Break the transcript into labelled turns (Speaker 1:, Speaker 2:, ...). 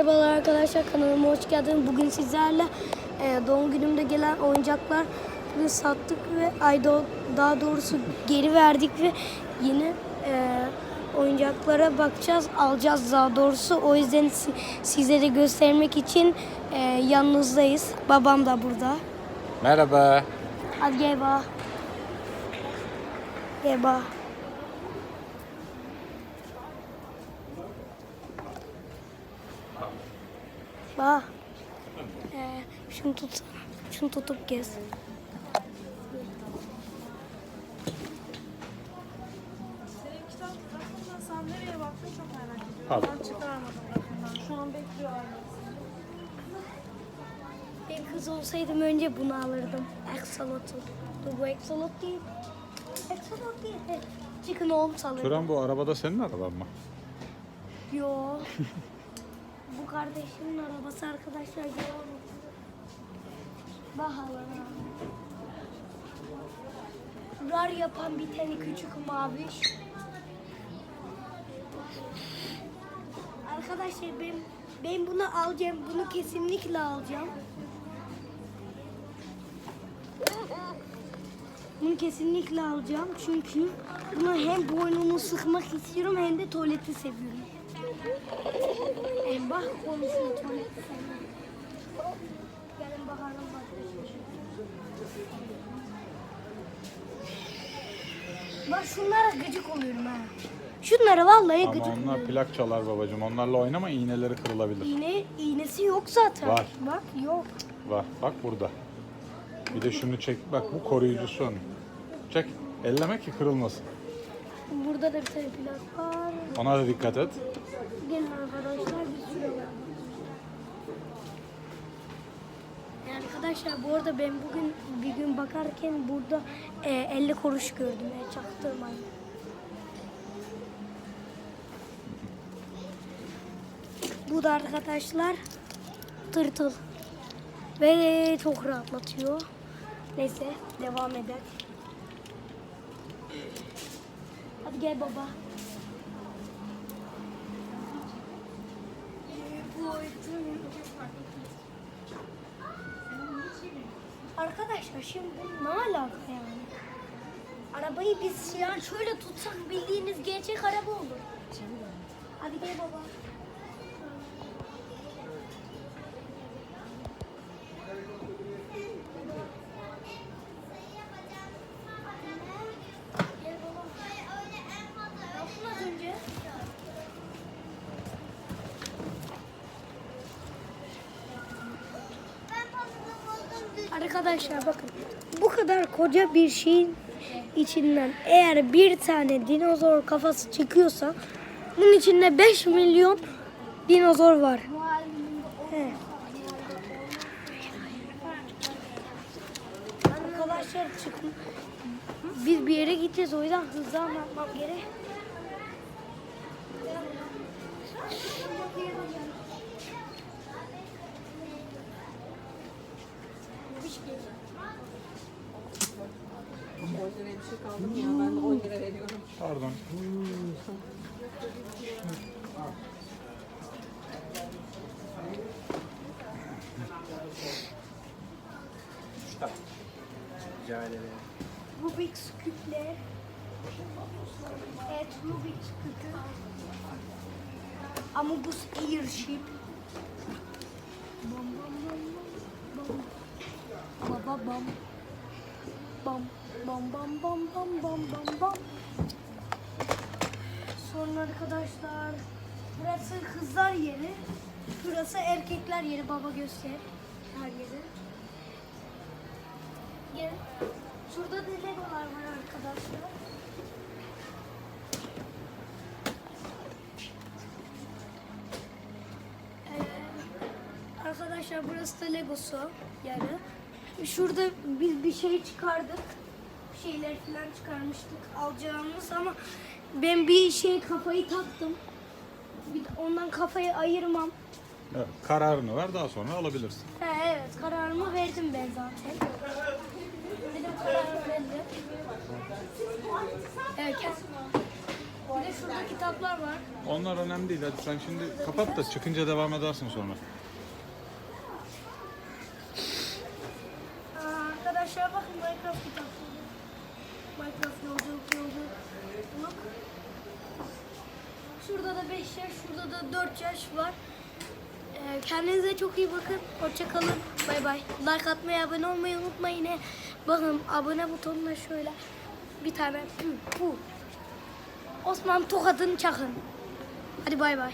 Speaker 1: Merhabalar arkadaşlar kanalıma hoş geldiniz. Bugün sizlerle e, doğum günümde gelen oyuncakları sattık ve ay do- daha doğrusu geri verdik ve yeni e, oyuncaklara bakacağız, alacağız daha doğrusu. O yüzden si- size de göstermek için e, yanınızdayız. Babam da burada.
Speaker 2: Merhaba.
Speaker 1: Hadi gel bak. Gel bak. Bak. Ee, şunu tut. Şunu tutup gez.
Speaker 3: Senin kitap aslında sen nereye baktın çok merak ediyorum.
Speaker 2: Al.
Speaker 3: Ben çıkarmadım rafından. Şu an bekliyor ailesi.
Speaker 1: Ben kız olsaydım önce bunu alırdım. Axolotl. Dur bu axolot değil. Axolot değil. Chicken Holmes alırdım.
Speaker 2: Turan bu arabada senin araban mı?
Speaker 1: Yo. Kardeşimin arabası arkadaşlar. Devam Bakalım. Rar yapan bir tane küçük maviş. Arkadaşlar ben ben bunu alacağım. Bunu kesinlikle alacağım. Bunu kesinlikle alacağım çünkü bunu hem boynunu sıkmak istiyorum hem de tuvaleti seviyorum. En bak konusunu seviyorum. Gelin bakalım. Bak şunlara gıcık oluyorum ha. Şunlara vallahi
Speaker 2: Ama
Speaker 1: gıcık
Speaker 2: onlar
Speaker 1: oluyorum.
Speaker 2: plak çalar babacığım. Onlarla oynama iğneleri kırılabilir.
Speaker 1: İğne, iğnesi yok zaten.
Speaker 2: Var.
Speaker 1: Bak yok.
Speaker 2: Var. Bak burada. Bir de şunu çek. Bak bu koruyucusu onun. Çek. Elleme ki kırılmasın.
Speaker 1: Burada da bir tane plak var.
Speaker 2: Ona da dikkat et.
Speaker 1: Gelin arkadaşlar bir sürü var. Yani arkadaşlar bu arada ben bugün bir gün bakarken burada e, 50 kuruş gördüm. E, çaktırmayın. Bu da arkadaşlar tırtıl. Ve çok rahatlatıyor. Neyse devam edelim. Gel baba. Arkadaşlar şimdi bu ne alaka yani? Arabayı biz yani şöyle tutsak bildiğiniz gerçek araba olur. Hadi gel baba. Gel baba. Ne yaptın az önce? Arkadaşlar bakın bu kadar koca bir şeyin içinden eğer bir tane dinozor kafası çıkıyorsa bunun içinde 5 milyon dinozor var. Arkadaşlar çıkın. Biz bir yere gideceğiz o yüzden hızlı anlatmam gerek.
Speaker 2: Pardon.
Speaker 1: Rubik's küpler. Evet Rubik's küpü. Amogus Airship. Bam bam bam bam. Baba bam. Bam bam bam bam bam bam bam bam. Sonra arkadaşlar burası kızlar yeri. Burası erkekler yeri. Baba göster her yeri. Gel. Şurada da legolar var arkadaşlar. Ee, arkadaşlar burası da legosu yani. Şurada biz bir şey çıkardık. Şeyler falan çıkarmıştık alacağımız ama ben bir şey kafayı taktım. Bir de ondan kafayı ayırmam.
Speaker 2: Evet, kararını ver daha sonra alabilirsin.
Speaker 1: He, evet kararımı verdim ben zaten. Benim kararım belli. Evet. Bir de şurada kitaplar var.
Speaker 2: Onlar önemli değil. Hadi sen şimdi kapat da çıkınca devam edersin sonra.
Speaker 1: Aa, arkadaşlar bakın Minecraft kitapları. Minecraft yolculuk yolculuk. Şurada da 5 yaş, şurada da 4 yaş var. Ee, kendinize çok iyi bakın. Hoşçakalın. Bay bay. Like atmayı, abone olmayı unutmayın. Yine bakın abone butonuna şöyle bir tane bu. Osman tokadını çakın. Hadi bay bay.